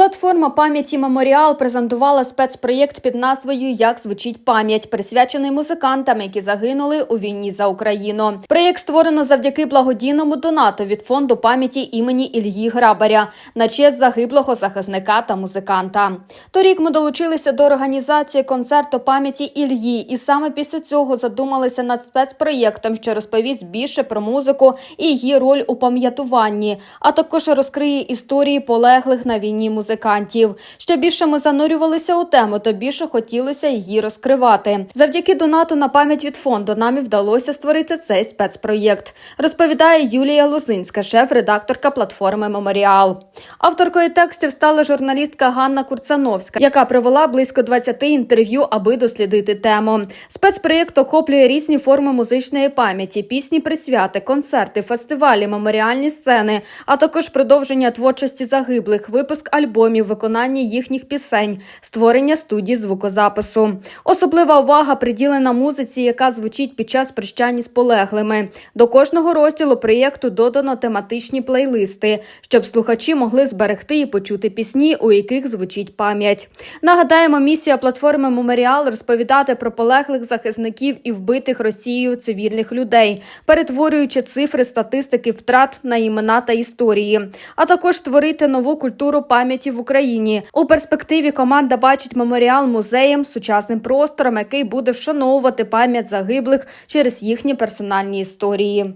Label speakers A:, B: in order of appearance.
A: Платформа пам'яті Меморіал презентувала спецпроєкт під назвою Як звучить пам'ять, присвячений музикантам, які загинули у війні за Україну. Проєкт створено завдяки благодійному донату від фонду пам'яті імені Ільї Грабаря на честь загиблого захисника та музиканта. Торік ми долучилися до організації концерту пам'яті Ільї, і саме після цього задумалися над спецпроєктом, що розповість більше про музику і її роль у пам'ятуванні, а також розкриє історії полеглих на війні музикантів. Що більше ми занурювалися у тему, то більше хотілося її розкривати. Завдяки донату на пам'ять від фонду нам і вдалося створити цей спецпроєкт. Розповідає Юлія Лузинська, шеф-редакторка платформи Меморіал. Авторкою текстів стала журналістка Ганна Курцановська, яка провела близько 20 інтерв'ю, аби дослідити тему. Спецпроєкт охоплює різні форми музичної пам'яті, пісні присвяти, концерти, фестивалі, меморіальні сцени, а також продовження творчості загиблих, випуск альбомів, виконання їхніх пісень, створення студій звукозапису. Особлива увага приділена музиці, яка звучить під час прощання з полеглими. До кожного розділу проєкту додано тематичні плейлисти, щоб слухачі могли зберегти і почути пісні, у яких звучить пам'ять. Нагадаємо, місія платформи Меморіал розповідати про полеглих захисників і вбитих Росією цивільних людей, перетворюючи цифри статистики втрат на імена та історії, а також створити нову культуру пам'яті в Україні. У перспективі команда бачить меморіал музеєм, сучасним простором, який буде вшановувати пам'ять загиблих через їхні персональні історії.